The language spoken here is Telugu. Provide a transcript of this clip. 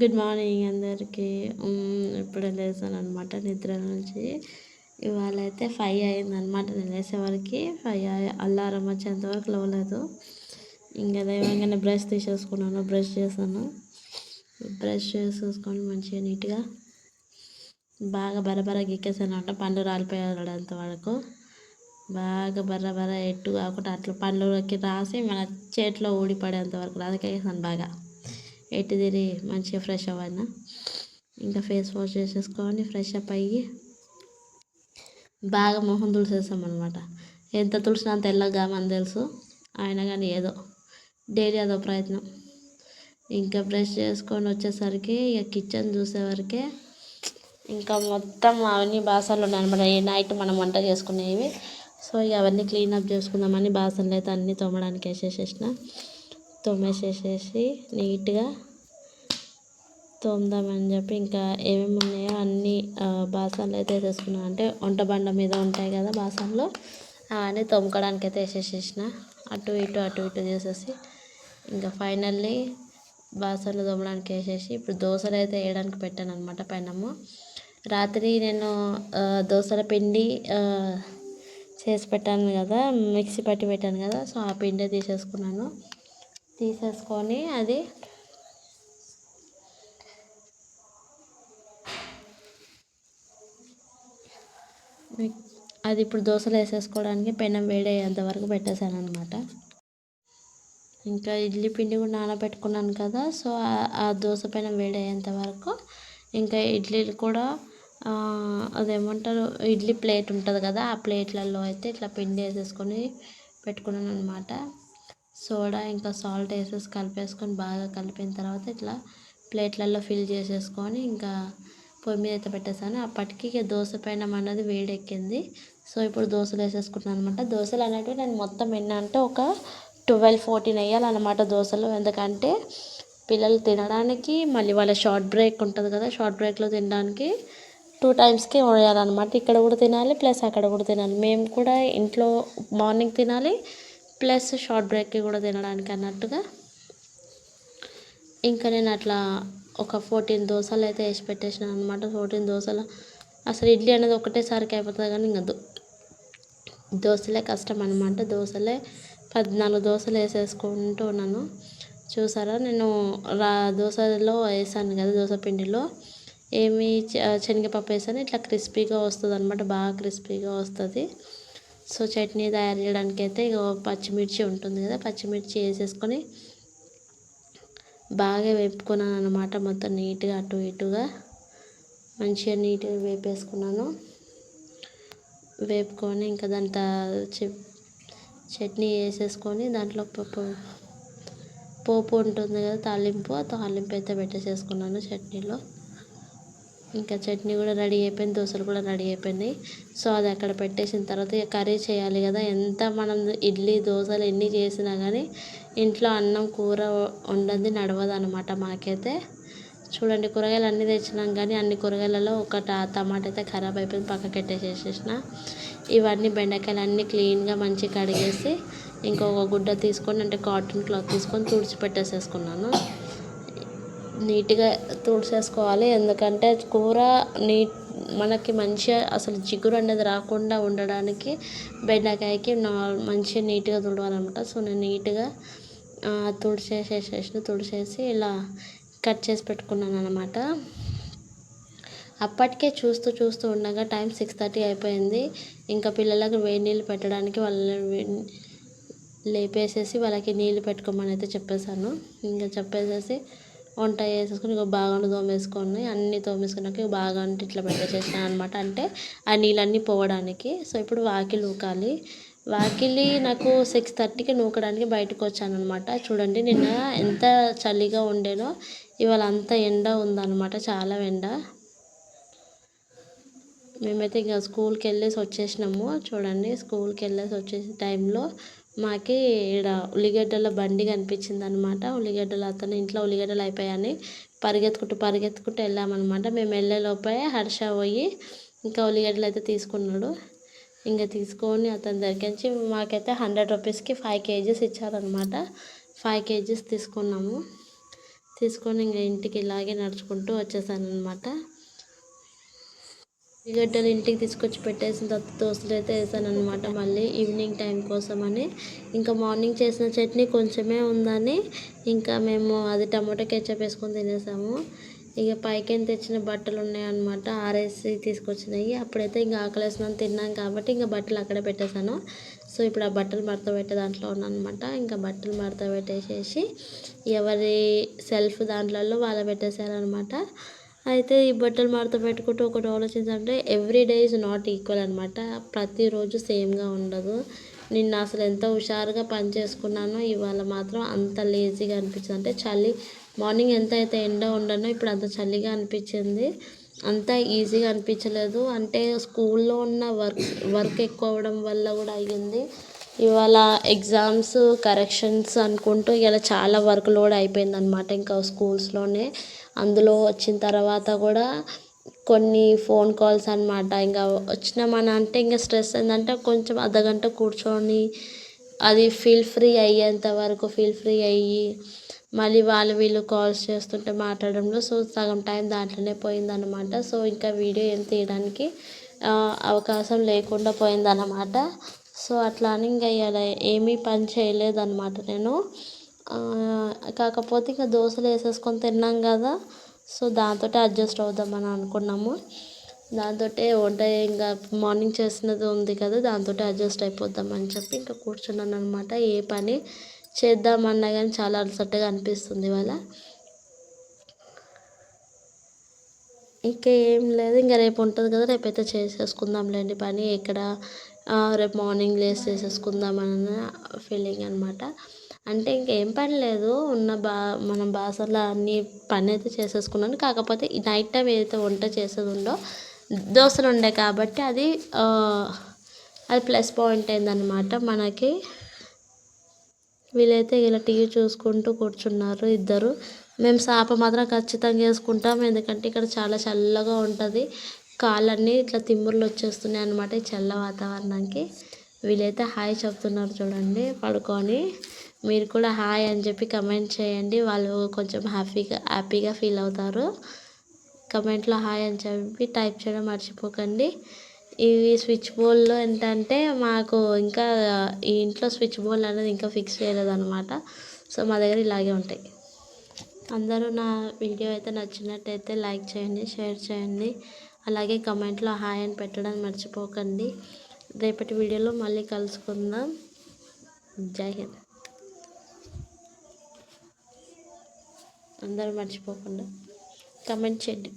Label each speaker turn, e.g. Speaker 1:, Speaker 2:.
Speaker 1: గుడ్ మార్నింగ్ అందరికీ. ఇప్పుడే లేసాను అనమాట నిద్ర నుంచి. ఇవాళ అయితే ఫైవ్ అయిందనమాట నేను లేసేవరకు ఫైవ్ అల్లారం వచ్చేంత వరకు లేవలేదు. ఇంకా దైవంగానే బ్రష్ తీసేసుకున్నాను బ్రష్ చేశాను. బ్రష్ చేసేసుకొని మంచిగా నీట్గా బాగా బరబర గిక్కేసాను అంట పండ్లు రాలిపోయేంత వరకు. బాగా బర్ర బర్ర ఎట్టు కాకుండా అట్లా పండ్లకి రాసి మన చేతిలో ఊడిపడేంత వరకు రాదకేసాను బాగా. ఎటు తిరిగి మంచిగా ఫ్రెష్ అవ్వనా ఇంకా ఫేస్ వాష్ చేసేసుకొని ఫ్రెష్ అప్ అయ్యి బాగా మొహం తుడిసేస్తాం అనమాట ఎంత తుడిసినా ఎల్లగా అని తెలుసు. అయినా కానీ ఏదో డైలీ అదో ప్రయత్నం. ఇంకా బ్రష్ చేసుకొని వచ్చేసరికి ఇక కిచెన్ చూసేవరకే ఇంకా మొత్తం అవన్నీ బాసనలు ఉన్నాయన్నమాట. నైట్ మనం వంట చేసుకునేవి. సో ఇక అవన్నీ క్లీనప్ చేసుకుందామని బాసనలు అయితే అన్నీ తోమడానికి వేసేసేసిన. తోమేసేసేసి నీట్గా తోముదామని చెప్పి ఇంకా ఏమేమి ఉన్నాయో అన్నీ బాసనలు అయితే వేసేసుకున్నాను. అంటే వంట బండ మీద ఉంటాయి కదా బాసనలు అవన్నీ తోముకోవడానికి అయితే వేసేసేసిన. అటు ఇటు అటు ఇటు చేసేసి ఇంకా ఫైనల్లీ బాసనలు తోమడానికి వేసేసి ఇప్పుడు దోశలు అయితే వేయడానికి పెట్టాను అనమాట పైనము రాత్రి నేను దోశల పిండి చేసి పెట్టాను కదా మిక్సీ పట్టి పెట్టాను కదా సో ఆ పిండి తీసేసుకున్నాను. తీసేసుకొని అది అది ఇప్పుడు దోశలు వేసేసుకోవడానికి పెనం వేడయ్యేంత వరకు పెట్టేశాను అనమాట ఇంకా ఇడ్లీ పిండి కూడా నానబెట్టుకున్నాను కదా సో ఆ దోశ పెనం వేడయ్యేంత వరకు ఇంకా ఇడ్లీలు కూడా అదేమంటారు ఇడ్లీ ప్లేట్ ఉంటుంది కదా ఆ ప్లేట్లలో అయితే ఇట్లా పిండి వేసేసుకొని పెట్టుకున్నాను అనమాట సోడా ఇంకా సాల్ట్ వేసేసి కలిపేసుకొని బాగా కలిపిన తర్వాత ఇట్లా ప్లేట్లలో ఫిల్ చేసేసుకొని ఇంకా పొయ్యి మీద అయితే పెట్టేసాను అప్పటికి ఇక దోశ పైన అన్నది వేడెక్కింది. సో ఇప్పుడు దోశలు వేసేసుకుంటున్నాను అనమాట దోశలు అనేటివి నేను మొత్తం ఎన్న అంటే ఒక ట్వెల్వ్ ఫోర్టీన్ వేయాలన్నమాట దోశలు. ఎందుకంటే పిల్లలు తినడానికి మళ్ళీ వాళ్ళ షార్ట్ బ్రేక్ ఉంటుంది కదా షార్ట్ బ్రేక్లో తినడానికి టూ టైమ్స్కి వేయాలన్నమాట ఇక్కడ కూడా తినాలి ప్లస్ అక్కడ కూడా తినాలి. మేము కూడా ఇంట్లో మార్నింగ్ తినాలి ప్లస్ షార్ట్ బ్రేక్కి కూడా తినడానికి అన్నట్టుగా. ఇంకా నేను అట్లా ఒక ఫోర్టీన్ దోశలు అయితే వేసి పెట్టేసినాను అనమాట ఫోర్టీన్ దోశలు అసలు ఇడ్లీ అనేది ఒకటేసారికి అయిపోతుంది కానీ ఇంకా దోశలే కష్టం అనమాట దోశలే పద్నాలుగు దోశలు వేసేసుకుంటూ ఉన్నాను. చూసారా? నేను రా దోశలో వేసాను కదా దోశ పిండిలో. ఏమి శనగపప్పు వేసాను. ఇట్లా క్రిస్పీగా వస్తుంది అనమాట బాగా క్రిస్పీగా వస్తుంది. సో చట్నీ తయారు చేయడానికి అయితే ఇక పచ్చిమిర్చి ఉంటుంది కదా పచ్చిమిర్చి వేసేసుకొని బాగా వేపుకున్నాను అనమాట మొత్తం నీట్గా అటు ఇటుగా. మంచిగా నీట్గా వేపేసుకున్నాను. వేపుకొని ఇంకా దాంట్లో చట్నీ వేసేసుకొని దాంట్లో పప్పు పోపు ఉంటుంది కదా తాలింపు ఆ తాలింపు అయితే పెట్టేసేసుకున్నాను చట్నీలో. ఇంకా చట్నీ కూడా రెడీ అయిపోయింది దోశలు కూడా రెడీ అయిపోయినాయి. సో అది అక్కడ పెట్టేసిన తర్వాత ఇక కర్రీ చేయాలి కదా. ఎంత మనం ఇడ్లీ దోశలు ఎన్ని చేసినా కానీ ఇంట్లో అన్నం కూర వండది నడవదు అనమాట మాకైతే. చూడండి కూరగాయలు అన్నీ తెచ్చినాం కానీ అన్ని కూరగాయలలో ఒక టమాటా అయితే ఖరాబ్ అయిపోయింది పక్కకి పెట్టేసేసిన ఇవన్నీ బెండకాయలు అన్నీ క్లీన్గా మంచిగా కడిగేసి ఇంకొక గుడ్డ తీసుకొని అంటే కాటన్ క్లాత్ తీసుకొని తుడిచి పెట్టేసేసుకున్నాను నీట్గా తుడిచేసుకోవాలి ఎందుకంటే కూర నీట్ మనకి మంచిగా అసలు జిగురు అనేది రాకుండా ఉండడానికి బెండకాయకి నా మంచిగా నీట్గా తుడవాలన్నమాట. సో నేను నీట్గా తుడిచేసేసేసిన తుడిచేసి ఇలా కట్ చేసి పెట్టుకున్నాను అనమాట అప్పటికే చూస్తూ చూస్తూ ఉండగా టైం సిక్స్ థర్టీ అయిపోయింది. ఇంకా పిల్లలకు వేడి నీళ్ళు పెట్టడానికి వాళ్ళని లేపేసేసి వాళ్ళకి నీళ్ళు పెట్టుకోమని అయితే చెప్పేశాను. ఇంకా చెప్పేసేసి వంట చేసేసుకొని ఇక బాగా తోమేసుకొని అన్నీ తోమేసుకున్నాక బాగా అంటే ఇట్లా పెట్టేసేసాను అనమాట అంటే ఆ నీళ్ళన్నీ పోవడానికి. సో ఇప్పుడు వాకిలి ఊకాలి వాకిలి నాకు సిక్స్ థర్టీకి నూకడానికి బయటకు వచ్చాను అనమాట చూడండి నిన్న ఎంత చలిగా ఉండేనో ఇవాళ అంత ఎండ ఉందన్నమాట. చాలా ఎండ. మేమైతే ఇంకా స్కూల్కి వెళ్ళేసి వచ్చేసినాము. చూడండి స్కూల్కి వెళ్ళేసి వచ్చేసి టైంలో మాకి ఈడ ఉల్లిగడ్డల బండి కనిపించింది అనమాట ఉల్లిగడ్డలు అతను ఇంట్లో ఉల్లిగడ్డలు అయిపోయాయని పరిగెత్తుకుంటూ పరిగెత్తుకుంటూ వెళ్ళామన్నమాట మేము వెళ్ళే లోపే హర్ష పోయి ఇంకా ఉల్లిగడ్డలు అయితే తీసుకున్నాడు. ఇంకా తీసుకొని అతని దగ్గర నుంచి మాకైతే హండ్రెడ్ రూపీస్కి ఫైవ్ కేజీస్ ఇచ్చారనమాట. ఫైవ్ కేజీస్ తీసుకున్నాము. తీసుకొని ఇంకా ఇంటికి ఇలాగే నడుచుకుంటూ వచ్చేసాను అనమాట ఉల్లిగడ్డలు ఇంటికి తీసుకొచ్చి పెట్టేసిన తర్వాత దోశలు అయితే వేసాను అనమాట మళ్ళీ ఈవినింగ్ టైం కోసం అని ఇంకా మార్నింగ్ చేసిన చట్నీ కొంచెమే ఉందని ఇంకా మేము అది టమాటో కెచ్చప్ వేసుకొని తినేసాము. ఇక పైకి తెచ్చిన బట్టలు ఉన్నాయన్నమాట ఆరేసి తీసుకొచ్చినాయి. అప్పుడైతే ఇంకా ఆకలేసినాను తిన్నాం కాబట్టి ఇంకా బట్టలు అక్కడే పెట్టేశాను. సో ఇప్పుడు ఆ బట్టలు మడత పెట్టే దాంట్లో ఉన్నానమాట ఇంకా బట్టలు మడత పెట్టేసేసి ఎవరి సెల్ఫ్ దాంట్లలో వాళ్ళ పెట్టేశారనమాట అయితే ఈ బట్టలు మడత పెట్టుకుంటూ ఒకటి ఆలోచించాలంటే every day is not equal అనమాట ప్రతిరోజు సేమ్గా ఉండదు. నిన్న అసలు ఎంత హుషారుగా పని చేసుకున్నానో ఇవాళ మాత్రం అంత లేజీగా అనిపించింది. అంటే చలి మార్నింగ్ ఎంత అయితే ఎండ ఉండనో ఇప్పుడు అంత చలిగా అనిపించింది. అంత ఈజీగా అనిపించలేదు. అంటే స్కూల్లో ఉన్న వర్క్ వర్క్ ఎక్కువ అవ్వడం వల్ల కూడా అయ్యింది. ఇవాళ ఎగ్జామ్స్ కరెక్షన్స్ అనుకుంటూ ఇలా చాలా వర్క్ లోడ్ అయిపోయింది అనమాట ఇంకా స్కూల్స్లోనే అందులో వచ్చిన తర్వాత కూడా కొన్ని ఫోన్ కాల్స్ అనమాట ఇంకా వచ్చినామని అంటే ఇంకా స్ట్రెస్ ఏంటంటే కొంచెం అర్ధగంట కూర్చొని అది ఫీల్ ఫ్రీ అయ్యేంత వరకు ఫీల్ ఫ్రీ అయ్యి మళ్ళీ వాళ్ళు వీళ్ళు కాల్స్ చేస్తుంటే మాట్లాడడంలో సో సగం టైం దాంట్లోనే పోయిందనమాట సో ఇంకా వీడియో ఏం తీయడానికి అవకాశం లేకుండా పోయిందనమాట సో అట్లా అని ఇంకా ఇలా ఏమీ పని చేయలేదన్నమాట నేను. కాకపోతే ఇక దోశలు వేసేసుకొని తిన్నాం కదా. సో దాంతో అడ్జస్ట్ అవుదామని అనుకున్నాము. దాంతో వంట ఇంకా మార్నింగ్ చేసినది ఉంది కదా దాంతో అడ్జస్ట్ అయిపోద్దామని చెప్పి ఇంకా కూర్చున్నాను అనమాట ఏ పని చేద్దామన్నా కానీ చాలా అలసటగా అనిపిస్తుంది ఇవాళ. ఇంకా ఏం లేదు ఇంకా రేపు ఉంటుంది కదా రేపైతే చేసేసుకుందాంలేండి పని. ఇక్కడ రేపు మార్నింగ్ లేసి చేసేసుకుందామన్న ఫీలింగ్ అనమాట అంటే ఇంకేం పని లేదు. ఉన్న బా మనం బాసనలు అన్ని పని అయితే చేసేసుకున్నాను. కాకపోతే ఈ నైట్ టైం ఏదైతే వంట చేసేది ఉందో దోశలు ఉండే కాబట్టి అది అది ప్లస్ పాయింట్ అయిందనమాట మనకి వీళ్ళైతే ఇలా టీవీ చూసుకుంటూ కూర్చున్నారు ఇద్దరు. మేము సాప మాత్రం ఖచ్చితంగా వేసుకుంటాం ఎందుకంటే ఇక్కడ చాలా చల్లగా ఉంటుంది. కాళ్ళన్నీ ఇట్లా తిమ్ముర్లు వచ్చేస్తున్నాయి అనమాట ఈ చల్ల వాతావరణానికి. వీళ్ళైతే హాయ్ చెప్తున్నారు చూడండి. పడుకొని మీరు కూడా హాయ్ అని చెప్పి కమెంట్ చేయండి. వాళ్ళు కొంచెం హ్యాపీగా హ్యాపీగా ఫీల్ అవుతారు. కమెంట్లో హాయ్ అని చెప్పి టైప్ చేయడం మర్చిపోకండి. ఇవి స్విచ్ బోర్డ్లో ఏంటంటే మాకు ఇంకా ఈ ఇంట్లో స్విచ్ బోర్డ్ అనేది ఇంకా ఫిక్స్ చేయలేదు అనమాట సో మా దగ్గర ఇలాగే ఉంటాయి. అందరూ నా వీడియో అయితే నచ్చినట్టయితే లైక్ చేయండి షేర్ చేయండి. అలాగే కమెంట్లో హాయ్ అని పెట్టడం మర్చిపోకండి. రేపటి వీడియోలో మళ్ళీ కలుసుకుందాం. జై హింద్. అందరూ మర్చిపోకుండా కమెంట్ చేయండి.